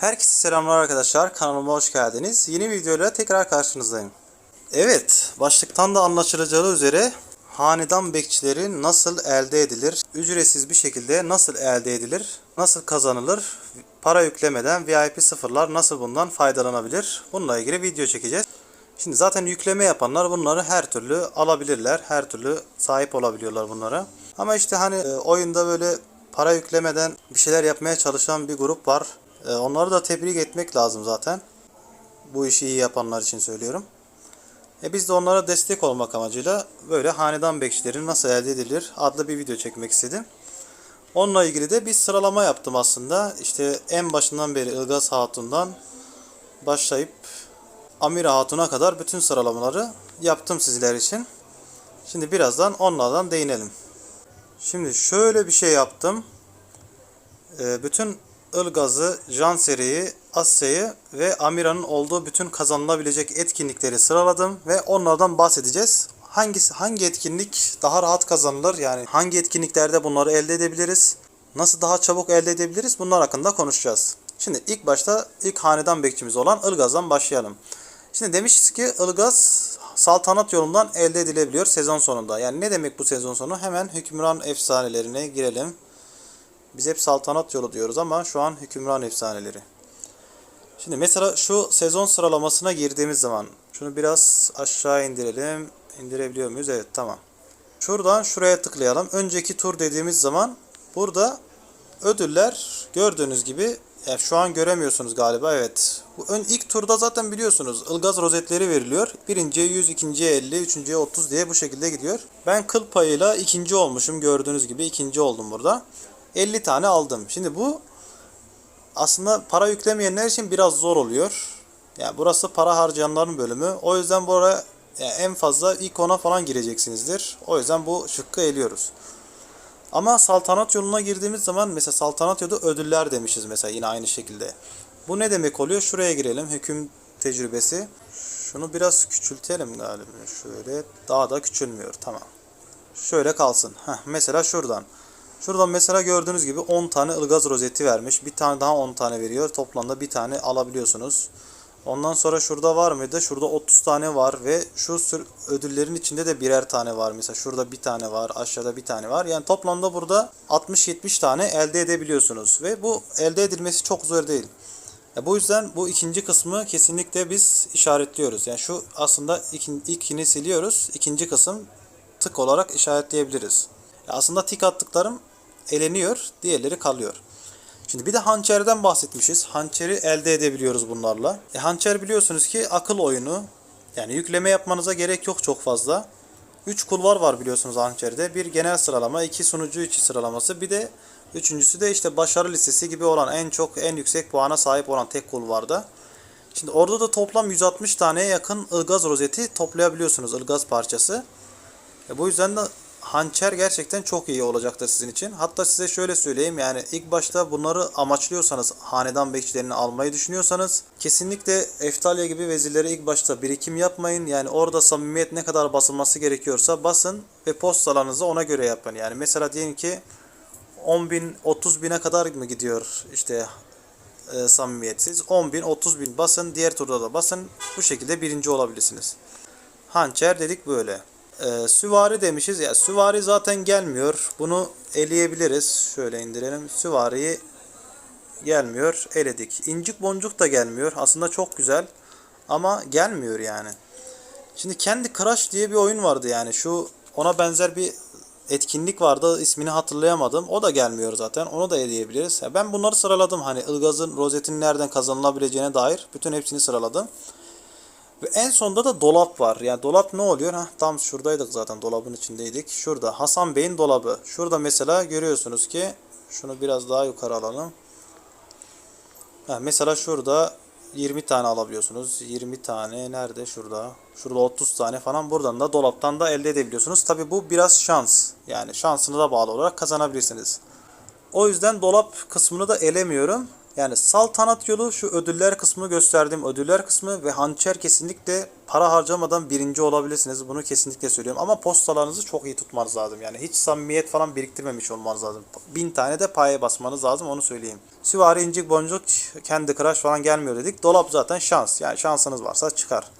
Herkese selamlar arkadaşlar. Kanalıma hoş geldiniz. Yeni videoyla tekrar karşınızdayım. Evet, başlıktan da anlaşılacağı üzere hanedan bekçileri nasıl elde edilir? Ücretsiz bir şekilde nasıl elde edilir? Nasıl kazanılır? Para yüklemeden VIP sıfırlar nasıl bundan faydalanabilir? Bununla ilgili video çekeceğiz. Şimdi zaten yükleme yapanlar bunları her türlü alabilirler. Her türlü sahip olabiliyorlar bunlara. Ama işte hani e, oyunda böyle para yüklemeden bir şeyler yapmaya çalışan bir grup var. E, Onları da tebrik etmek lazım zaten. Bu işi iyi yapanlar için söylüyorum. E biz de onlara destek olmak amacıyla böyle hanedan bekçileri nasıl elde edilir adlı bir video çekmek istedim. Onunla ilgili de bir sıralama yaptım aslında. İşte en başından beri Ilgaz Hatun'dan başlayıp Amira Hatun'a kadar bütün sıralamaları yaptım sizler için. Şimdi birazdan onlardan değinelim. Şimdi şöyle bir şey yaptım. Ee, bütün Ilgaz'ı, Janseri'yi, Asya'yı ve Amira'nın olduğu bütün kazanılabilecek etkinlikleri sıraladım ve onlardan bahsedeceğiz. Hangisi hangi etkinlik daha rahat kazanılır? Yani hangi etkinliklerde bunları elde edebiliriz? Nasıl daha çabuk elde edebiliriz? Bunlar hakkında konuşacağız. Şimdi ilk başta ilk hanedan bekçimiz olan Ilgaz'dan başlayalım. Şimdi demişiz ki Ilgaz saltanat yolundan elde edilebiliyor sezon sonunda. Yani ne demek bu sezon sonu? Hemen hükümran efsanelerine girelim. Biz hep saltanat yolu diyoruz ama şu an hükümran efsaneleri. Şimdi mesela şu sezon sıralamasına girdiğimiz zaman şunu biraz aşağı indirelim. İndirebiliyor muyuz? Evet tamam. Şuradan şuraya tıklayalım. Önceki tur dediğimiz zaman burada ödüller gördüğünüz gibi ya şu an göremiyorsunuz galiba evet. Bu ön ilk turda zaten biliyorsunuz ılgaz rozetleri veriliyor. Birinciye 100, ikinciye 50, üçüncüye 30 diye bu şekilde gidiyor. Ben kıl payıyla ikinci olmuşum gördüğünüz gibi ikinci oldum burada. 50 tane aldım. Şimdi bu aslında para yüklemeyenler için biraz zor oluyor. Yani burası para harcayanların bölümü. O yüzden buraya yani en fazla ilk ona falan gireceksinizdir. O yüzden bu şıkkı eliyoruz. Ama saltanat yoluna girdiğimiz zaman mesela saltanat yolu ödüller demişiz mesela yine aynı şekilde. Bu ne demek oluyor? Şuraya girelim. Hüküm tecrübesi. Şunu biraz küçültelim galiba. Şöyle daha da küçülmüyor. Tamam. Şöyle kalsın. Heh, mesela şuradan. Şuradan mesela gördüğünüz gibi 10 tane ılgaz rozeti vermiş. Bir tane daha 10 tane veriyor. Toplamda bir tane alabiliyorsunuz. Ondan sonra şurada var mıydı? Şurada 30 tane var ve şu ödüllerin içinde de birer tane var. Mesela şurada bir tane var, aşağıda bir tane var. Yani toplamda burada 60-70 tane elde edebiliyorsunuz ve bu elde edilmesi çok zor değil. Ya bu yüzden bu ikinci kısmı kesinlikle biz işaretliyoruz. Yani şu aslında ikin, siliyoruz. İkinci kısım tık olarak işaretleyebiliriz. Ya aslında tik attıklarım eleniyor, diğerleri kalıyor. Şimdi bir de hançerden bahsetmişiz. Hançeri elde edebiliyoruz bunlarla. E, hançer biliyorsunuz ki akıl oyunu. Yani yükleme yapmanıza gerek yok çok fazla. 3 kulvar var biliyorsunuz hançerde. Bir genel sıralama, iki sunucu içi sıralaması. Bir de üçüncüsü de işte başarı listesi gibi olan en çok en yüksek puana sahip olan tek kulvarda. Şimdi orada da toplam 160 taneye yakın ılgaz rozeti toplayabiliyorsunuz ılgaz parçası. E, bu yüzden de hançer gerçekten çok iyi olacaktır sizin için. Hatta size şöyle söyleyeyim yani ilk başta bunları amaçlıyorsanız hanedan bekçilerini almayı düşünüyorsanız kesinlikle Eftalya gibi vezirlere ilk başta birikim yapmayın. Yani orada samimiyet ne kadar basılması gerekiyorsa basın ve postalarınızı ona göre yapın. Yani mesela diyelim ki 10 bin 30 bine kadar mı gidiyor işte e, samimiyetsiz 10 bin 30 bin basın diğer turda da basın bu şekilde birinci olabilirsiniz. Hançer dedik böyle. Ee, süvari demişiz. Ya süvari zaten gelmiyor. Bunu eleyebiliriz. Şöyle indirelim. Süvariyi gelmiyor. Eledik. İncik boncuk da gelmiyor. Aslında çok güzel. Ama gelmiyor yani. Şimdi kendi Crash diye bir oyun vardı yani. Şu ona benzer bir etkinlik vardı. İsmini hatırlayamadım. O da gelmiyor zaten. Onu da eleyebiliriz. Ben bunları sıraladım. Hani Ilgaz'ın rozetinin nereden kazanılabileceğine dair. Bütün hepsini sıraladım. Ve en sonda da dolap var. Yani dolap ne oluyor? Heh, tam şuradaydık zaten dolabın içindeydik. Şurada Hasan Bey'in dolabı. Şurada mesela görüyorsunuz ki şunu biraz daha yukarı alalım. Heh, mesela şurada 20 tane alabiliyorsunuz. 20 tane nerede? Şurada. Şurada 30 tane falan. Buradan da dolaptan da elde edebiliyorsunuz. Tabi bu biraz şans. Yani şansına da bağlı olarak kazanabilirsiniz. O yüzden dolap kısmını da elemiyorum. Yani saltanat yolu şu ödüller kısmı gösterdiğim ödüller kısmı ve hançer kesinlikle para harcamadan birinci olabilirsiniz. Bunu kesinlikle söylüyorum. Ama postalarınızı çok iyi tutmanız lazım. Yani hiç samimiyet falan biriktirmemiş olmanız lazım. Bin tane de paye basmanız lazım onu söyleyeyim. Süvari incik boncuk kendi crush falan gelmiyor dedik. Dolap zaten şans. Yani şansınız varsa çıkar.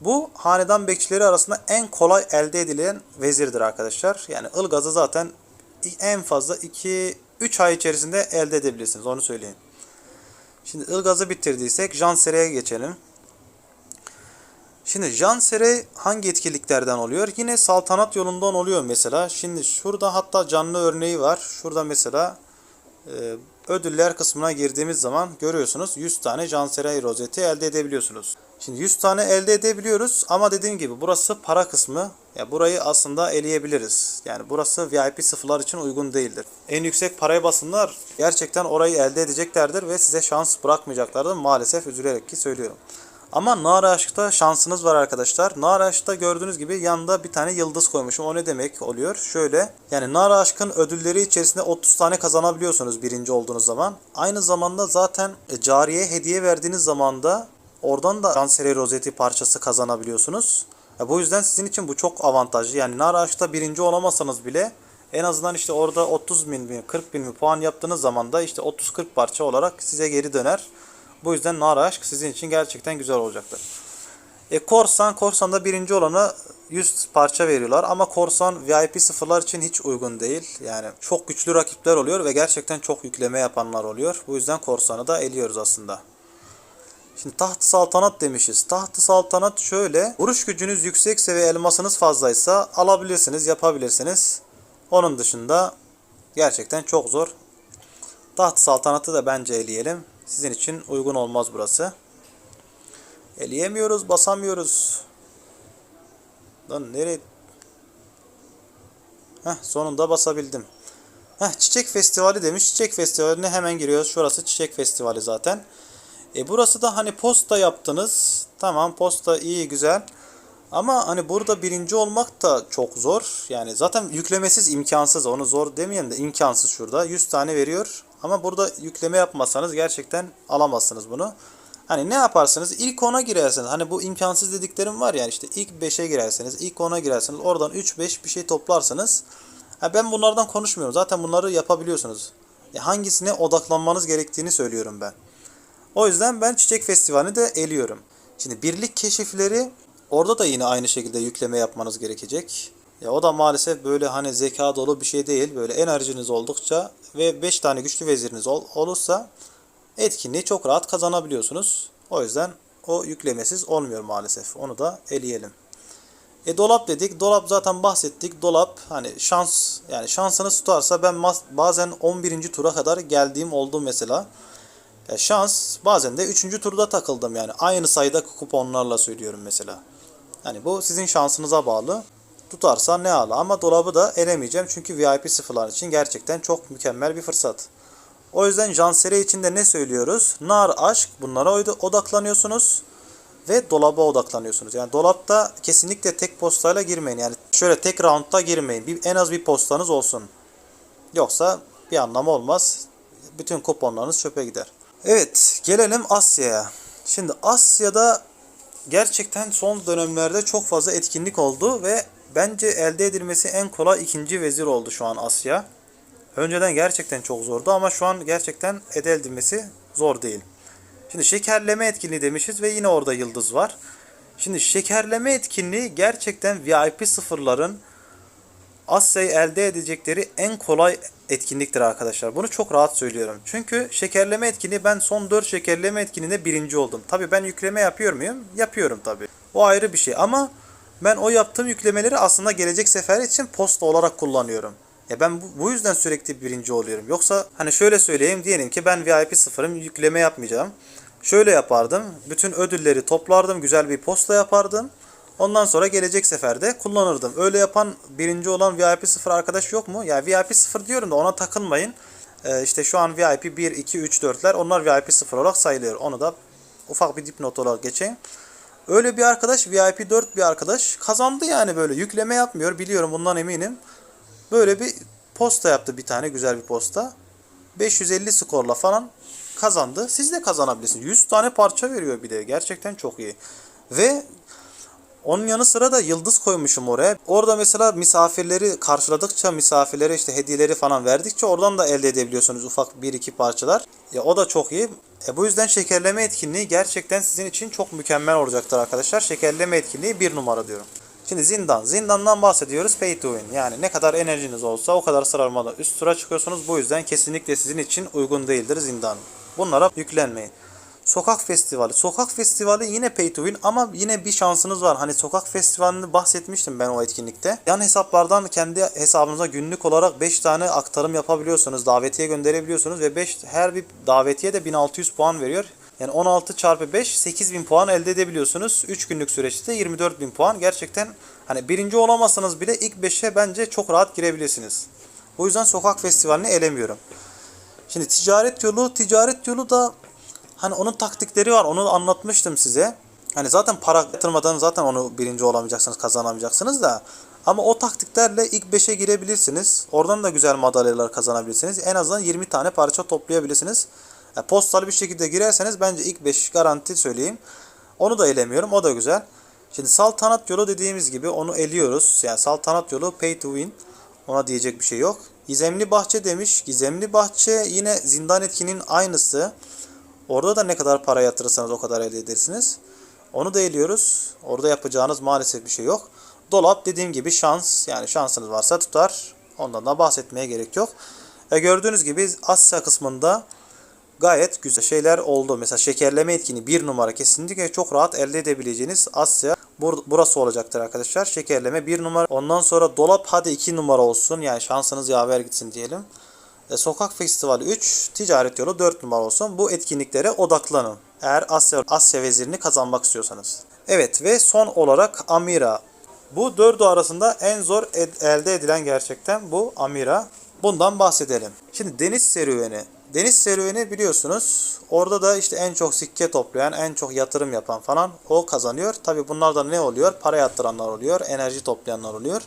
Bu hanedan bekçileri arasında en kolay elde edilen vezirdir arkadaşlar. Yani ılgazı zaten en fazla 2 3 ay içerisinde elde edebilirsiniz. Onu söyleyeyim. Şimdi ılgazı bitirdiysek Jansere'ye geçelim. Şimdi Jansere hangi etkinliklerden oluyor? Yine saltanat yolundan oluyor mesela. Şimdi şurada hatta canlı örneği var. Şurada mesela e, ödüller kısmına girdiğimiz zaman görüyorsunuz 100 tane Jansere rozeti elde edebiliyorsunuz. Şimdi 100 tane elde edebiliyoruz ama dediğim gibi burası para kısmı. Ya burayı aslında eleyebiliriz. Yani burası VIP sıfırlar için uygun değildir. En yüksek paraya basınlar gerçekten orayı elde edeceklerdir ve size şans bırakmayacaklardır. Maalesef üzülerek ki söylüyorum. Ama Nar Aşk'ta şansınız var arkadaşlar. Nar Aşk'ta gördüğünüz gibi yanında bir tane yıldız koymuşum. O ne demek oluyor? Şöyle. Yani Nar Aşk'ın ödülleri içerisinde 30 tane kazanabiliyorsunuz birinci olduğunuz zaman. Aynı zamanda zaten e, cariye hediye verdiğiniz zaman da oradan da Canseri rozeti parçası kazanabiliyorsunuz. Ya bu yüzden sizin için bu çok avantajlı. Yani Nar Aşk'ta birinci olamasanız bile en azından işte orada 30 bin mi 40 bin mi puan yaptığınız zaman da işte 30-40 parça olarak size geri döner. Bu yüzden Nara Aşk sizin için gerçekten güzel olacaktır. E Korsan, Korsan'da birinci olana 100 parça veriyorlar ama Korsan VIP sıfırlar için hiç uygun değil. Yani çok güçlü rakipler oluyor ve gerçekten çok yükleme yapanlar oluyor. Bu yüzden Korsan'ı da eliyoruz aslında. Şimdi taht saltanat demişiz. Taht saltanat şöyle. Vuruş gücünüz yüksekse ve elmasınız fazlaysa alabilirsiniz, yapabilirsiniz. Onun dışında gerçekten çok zor. Taht saltanatı da bence eleyelim. Sizin için uygun olmaz burası. Eleyemiyoruz, basamıyoruz. Lan nereye? Heh, sonunda basabildim. Heh, çiçek festivali demiş. Çiçek festivaline hemen giriyoruz. Şurası çiçek festivali zaten. E burası da hani posta yaptınız. Tamam posta iyi güzel. Ama hani burada birinci olmak da çok zor. Yani zaten yüklemesiz imkansız. Onu zor demeyelim de imkansız şurada. 100 tane veriyor. Ama burada yükleme yapmazsanız gerçekten alamazsınız bunu. Hani ne yaparsınız? İlk 10'a girersiniz. Hani bu imkansız dediklerim var yani işte ilk 5'e girersiniz. ilk 10'a girersiniz. Oradan 3-5 bir şey toplarsınız. Ha ben bunlardan konuşmuyorum. Zaten bunları yapabiliyorsunuz. Ya hangisine odaklanmanız gerektiğini söylüyorum ben. O yüzden ben Çiçek Festivali'ni de eliyorum. Şimdi birlik keşifleri orada da yine aynı şekilde yükleme yapmanız gerekecek. Ya o da maalesef böyle hani zeka dolu bir şey değil. Böyle enerjiniz oldukça ve 5 tane güçlü veziriniz ol, olursa etkinliği çok rahat kazanabiliyorsunuz. O yüzden o yüklemesiz olmuyor maalesef. Onu da eleyelim. E dolap dedik. Dolap zaten bahsettik. Dolap hani şans yani şansınız tutarsa ben bazen 11. tura kadar geldiğim oldu mesela. Ya şans bazen de 3. turda takıldım yani. Aynı sayıda kuponlarla söylüyorum mesela. Yani bu sizin şansınıza bağlı. Tutarsa ne ala ama dolabı da elemeyeceğim çünkü VIP sıfırlar için gerçekten çok mükemmel bir fırsat. O yüzden Jansere için de ne söylüyoruz? Nar, aşk bunlara odaklanıyorsunuz ve dolaba odaklanıyorsunuz. Yani dolapta kesinlikle tek postayla girmeyin. Yani şöyle tek roundda girmeyin. Bir, en az bir postanız olsun. Yoksa bir anlamı olmaz. Bütün kuponlarınız çöpe gider. Evet gelelim Asya'ya. Şimdi Asya'da gerçekten son dönemlerde çok fazla etkinlik oldu ve bence elde edilmesi en kolay ikinci vezir oldu şu an Asya. Önceden gerçekten çok zordu ama şu an gerçekten elde edilmesi zor değil. Şimdi şekerleme etkinliği demişiz ve yine orada yıldız var. Şimdi şekerleme etkinliği gerçekten VIP sıfırların Asya'yı elde edecekleri en kolay etkinliktir arkadaşlar. Bunu çok rahat söylüyorum. Çünkü şekerleme etkinliği ben son 4 şekerleme etkinliğinde birinci oldum. Tabi ben yükleme yapıyor muyum? Yapıyorum tabi. O ayrı bir şey ama ben o yaptığım yüklemeleri aslında gelecek sefer için posta olarak kullanıyorum. Ya ben bu, yüzden sürekli birinci oluyorum. Yoksa hani şöyle söyleyeyim diyelim ki ben VIP sıfırım yükleme yapmayacağım. Şöyle yapardım. Bütün ödülleri toplardım. Güzel bir posta yapardım. Ondan sonra gelecek seferde kullanırdım. Öyle yapan birinci olan VIP 0 arkadaş yok mu? Ya VIP 0 diyorum da ona takılmayın. Ee, işte şu an VIP 1, 2, 3, 4'ler onlar VIP 0 olarak sayılıyor. Onu da ufak bir dipnot olarak geçeyim. Öyle bir arkadaş VIP 4 bir arkadaş kazandı yani böyle yükleme yapmıyor biliyorum bundan eminim. Böyle bir posta yaptı bir tane güzel bir posta. 550 skorla falan kazandı. Siz de kazanabilirsiniz. 100 tane parça veriyor bir de. Gerçekten çok iyi. Ve onun yanı sıra da yıldız koymuşum oraya. Orada mesela misafirleri karşıladıkça misafirlere işte hediyeleri falan verdikçe oradan da elde edebiliyorsunuz ufak bir iki parçalar. Ya o da çok iyi. E bu yüzden şekerleme etkinliği gerçekten sizin için çok mükemmel olacaktır arkadaşlar. Şekerleme etkinliği bir numara diyorum. Şimdi zindan. Zindandan bahsediyoruz. Pay to win. Yani ne kadar enerjiniz olsa o kadar sıralamada üst sıra çıkıyorsunuz. Bu yüzden kesinlikle sizin için uygun değildir zindan. Bunlara yüklenmeyin. Sokak festivali. Sokak festivali yine pay to win ama yine bir şansınız var. Hani sokak festivalini bahsetmiştim ben o etkinlikte. Yan hesaplardan kendi hesabınıza günlük olarak 5 tane aktarım yapabiliyorsunuz. Davetiye gönderebiliyorsunuz ve 5 her bir davetiye de 1600 puan veriyor. Yani 16 çarpı 5 8000 puan elde edebiliyorsunuz. 3 günlük süreçte 24000 puan. Gerçekten hani birinci olamasanız bile ilk 5'e bence çok rahat girebilirsiniz. O yüzden sokak festivalini elemiyorum. Şimdi ticaret yolu, ticaret yolu da hani onun taktikleri var. Onu anlatmıştım size. Hani zaten para yatırmadan zaten onu birinci olamayacaksınız, kazanamayacaksınız da. Ama o taktiklerle ilk 5'e girebilirsiniz. Oradan da güzel madalyalar kazanabilirsiniz. En azından 20 tane parça toplayabilirsiniz. Yani postalı bir şekilde girerseniz bence ilk 5 garanti söyleyeyim. Onu da elemiyorum. O da güzel. Şimdi saltanat yolu dediğimiz gibi onu eliyoruz. Yani saltanat yolu pay to win. Ona diyecek bir şey yok. Gizemli bahçe demiş. Gizemli bahçe yine zindan etkinin aynısı. Orada da ne kadar para yatırırsanız o kadar elde edersiniz. Onu da eliyoruz. Orada yapacağınız maalesef bir şey yok. Dolap dediğim gibi şans. Yani şansınız varsa tutar. Ondan da bahsetmeye gerek yok. E gördüğünüz gibi Asya kısmında gayet güzel şeyler oldu. Mesela şekerleme etkini bir numara kesinlikle çok rahat elde edebileceğiniz Asya bur- burası olacaktır arkadaşlar. Şekerleme bir numara. Ondan sonra dolap hadi iki numara olsun. Yani şansınız yaver gitsin diyelim. Sokak Festivali 3, Ticaret Yolu 4 numara olsun. Bu etkinliklere odaklanın. Eğer Asya, Asya vezirini kazanmak istiyorsanız. Evet ve son olarak Amira. Bu dördü arasında en zor ed- elde edilen gerçekten bu Amira. Bundan bahsedelim. Şimdi deniz serüveni. Deniz serüveni biliyorsunuz. Orada da işte en çok sikke toplayan, en çok yatırım yapan falan o kazanıyor. Tabi bunlarda ne oluyor? Para yatıranlar oluyor, enerji toplayanlar oluyor.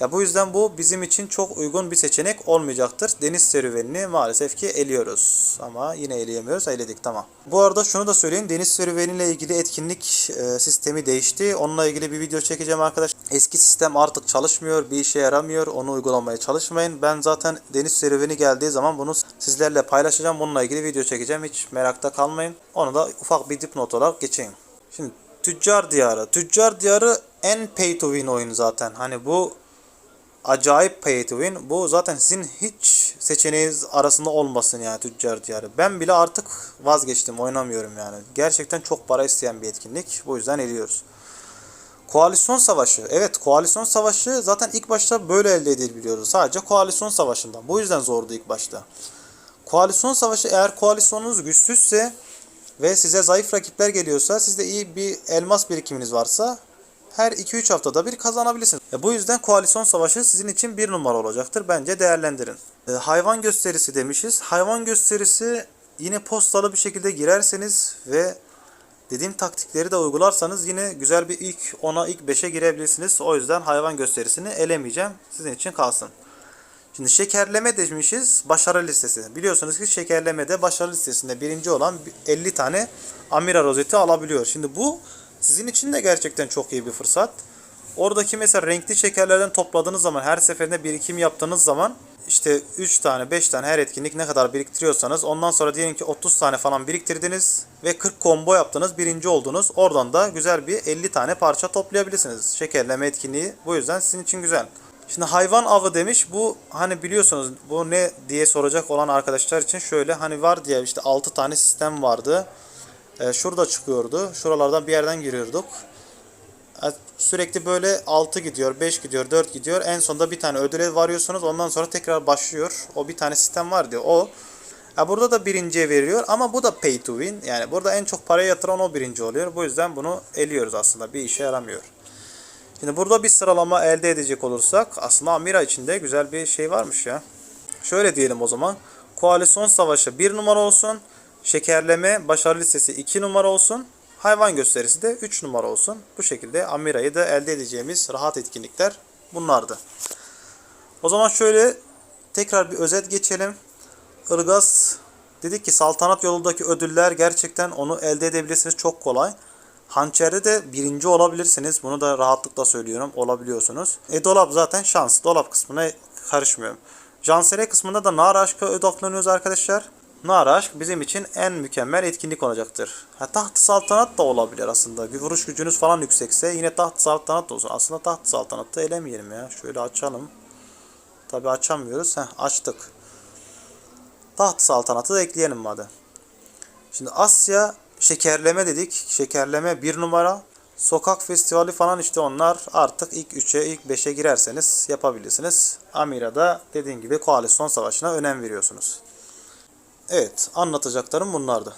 Ya bu yüzden bu bizim için çok uygun bir seçenek olmayacaktır. Deniz serüvenini maalesef ki eliyoruz. Ama yine eleyemiyoruz. Eledik tamam. Bu arada şunu da söyleyeyim. Deniz serüveniyle ilgili etkinlik e, sistemi değişti. Onunla ilgili bir video çekeceğim arkadaş. Eski sistem artık çalışmıyor. Bir işe yaramıyor. Onu uygulamaya çalışmayın. Ben zaten deniz serüveni geldiği zaman bunu sizlerle paylaşacağım. Bununla ilgili video çekeceğim. Hiç merakta kalmayın. Onu da ufak bir dipnot olarak geçeyim. Şimdi Tüccar Diyarı. Tüccar Diyarı en pay to win oyunu zaten. Hani bu acayip pay to win. Bu zaten sizin hiç seçeneğiniz arasında olmasın yani tüccar diyarı. Ben bile artık vazgeçtim oynamıyorum yani. Gerçekten çok para isteyen bir etkinlik. Bu yüzden eliyoruz. Koalisyon savaşı. Evet koalisyon savaşı zaten ilk başta böyle elde edilebiliyordu. Sadece koalisyon savaşından. Bu yüzden zordu ilk başta. Koalisyon savaşı eğer koalisyonunuz güçsüzse ve size zayıf rakipler geliyorsa sizde iyi bir elmas birikiminiz varsa her 2-3 haftada bir kazanabilirsiniz. E, bu yüzden koalisyon savaşı sizin için bir numara olacaktır. Bence değerlendirin. E, hayvan gösterisi demişiz. Hayvan gösterisi yine postalı bir şekilde girerseniz ve dediğim taktikleri de uygularsanız yine güzel bir ilk 10'a ilk 5'e girebilirsiniz. O yüzden hayvan gösterisini elemeyeceğim. Sizin için kalsın. Şimdi şekerleme demişiz başarı listesi. Biliyorsunuz ki şekerlemede başarı listesinde birinci olan 50 tane Amira rozeti alabiliyor. Şimdi bu sizin için de gerçekten çok iyi bir fırsat. Oradaki mesela renkli şekerlerden topladığınız zaman her seferinde birikim yaptığınız zaman işte 3 tane 5 tane her etkinlik ne kadar biriktiriyorsanız ondan sonra diyelim ki 30 tane falan biriktirdiniz ve 40 combo yaptınız birinci oldunuz. Oradan da güzel bir 50 tane parça toplayabilirsiniz. Şekerleme etkinliği bu yüzden sizin için güzel. Şimdi hayvan avı demiş. Bu hani biliyorsunuz bu ne diye soracak olan arkadaşlar için şöyle hani var diye işte 6 tane sistem vardı. Ee, şurada çıkıyordu. Şuralardan bir yerden giriyorduk. E, Sürekli böyle 6 gidiyor, 5 gidiyor, 4 gidiyor. En sonunda bir tane ödüle varıyorsunuz. Ondan sonra tekrar başlıyor. O bir tane sistem var diyor. O e, burada da birinciye veriliyor ama bu da pay to win. Yani burada en çok parayı yatıran o birinci oluyor. Bu yüzden bunu eliyoruz aslında. Bir işe yaramıyor. Şimdi burada bir sıralama elde edecek olursak aslında Amira içinde güzel bir şey varmış ya. Şöyle diyelim o zaman. Koalisyon savaşı 1 numara olsun. Şekerleme başarı listesi 2 numara olsun. Hayvan gösterisi de 3 numara olsun. Bu şekilde Amira'yı da elde edeceğimiz rahat etkinlikler bunlardı. O zaman şöyle tekrar bir özet geçelim. Ilgaz Dedik ki saltanat yolundaki ödüller gerçekten onu elde edebilirsiniz çok kolay. Hançerde de birinci olabilirsiniz. Bunu da rahatlıkla söylüyorum. Olabiliyorsunuz. E dolap zaten şans. Dolap kısmına karışmıyorum. Jansere kısmında da nar aşkı odaklanıyoruz arkadaşlar. Nar aşk bizim için en mükemmel etkinlik olacaktır. Ha, taht saltanat da olabilir aslında. Vuruş gücünüz falan yüksekse yine taht saltanat da olsun. Aslında taht saltanatı elemeyelim ya. Şöyle açalım. Tabi açamıyoruz. Heh, açtık. Taht saltanatı da ekleyelim madem. Şimdi Asya şekerleme dedik. Şekerleme bir numara. Sokak festivali falan işte onlar artık ilk 3'e ilk 5'e girerseniz yapabilirsiniz. Amira'da dediğim gibi koalisyon savaşına önem veriyorsunuz. Evet anlatacaklarım bunlardı.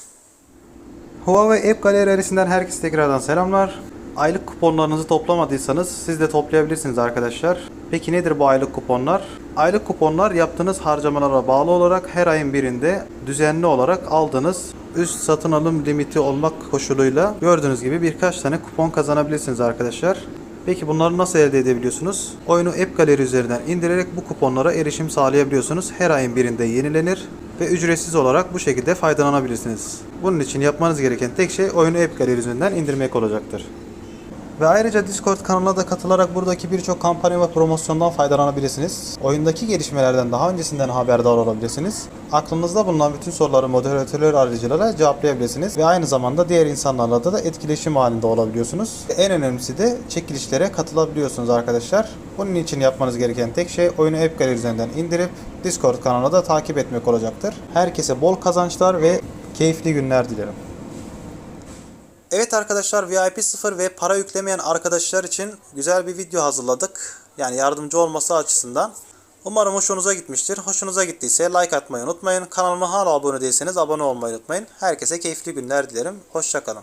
Huawei App Galerisi'nden herkese tekrardan selamlar. Aylık kuponlarınızı toplamadıysanız siz de toplayabilirsiniz arkadaşlar. Peki nedir bu aylık kuponlar? Aylık kuponlar yaptığınız harcamalara bağlı olarak her ayın birinde düzenli olarak aldığınız üst satın alım limiti olmak koşuluyla gördüğünüz gibi birkaç tane kupon kazanabilirsiniz arkadaşlar. Peki bunları nasıl elde edebiliyorsunuz? Oyunu App Gallery üzerinden indirerek bu kuponlara erişim sağlayabiliyorsunuz. Her ayın birinde yenilenir ve ücretsiz olarak bu şekilde faydalanabilirsiniz. Bunun için yapmanız gereken tek şey oyunu App Gallery üzerinden indirmek olacaktır. Ve ayrıca Discord kanalına da katılarak buradaki birçok kampanya ve promosyondan faydalanabilirsiniz. Oyundaki gelişmelerden daha öncesinden haberdar olabilirsiniz. Aklınızda bulunan bütün soruları moderatörler aracılığıyla cevaplayabilirsiniz. Ve aynı zamanda diğer insanlarla da, da etkileşim halinde olabiliyorsunuz. En önemlisi de çekilişlere katılabiliyorsunuz arkadaşlar. Bunun için yapmanız gereken tek şey oyunu App Gallery üzerinden indirip Discord kanalına da takip etmek olacaktır. Herkese bol kazançlar ve keyifli günler dilerim. Evet arkadaşlar VIP 0 ve para yüklemeyen arkadaşlar için güzel bir video hazırladık. Yani yardımcı olması açısından. Umarım hoşunuza gitmiştir. Hoşunuza gittiyse like atmayı unutmayın. Kanalıma hala abone değilseniz abone olmayı unutmayın. Herkese keyifli günler dilerim. Hoşçakalın.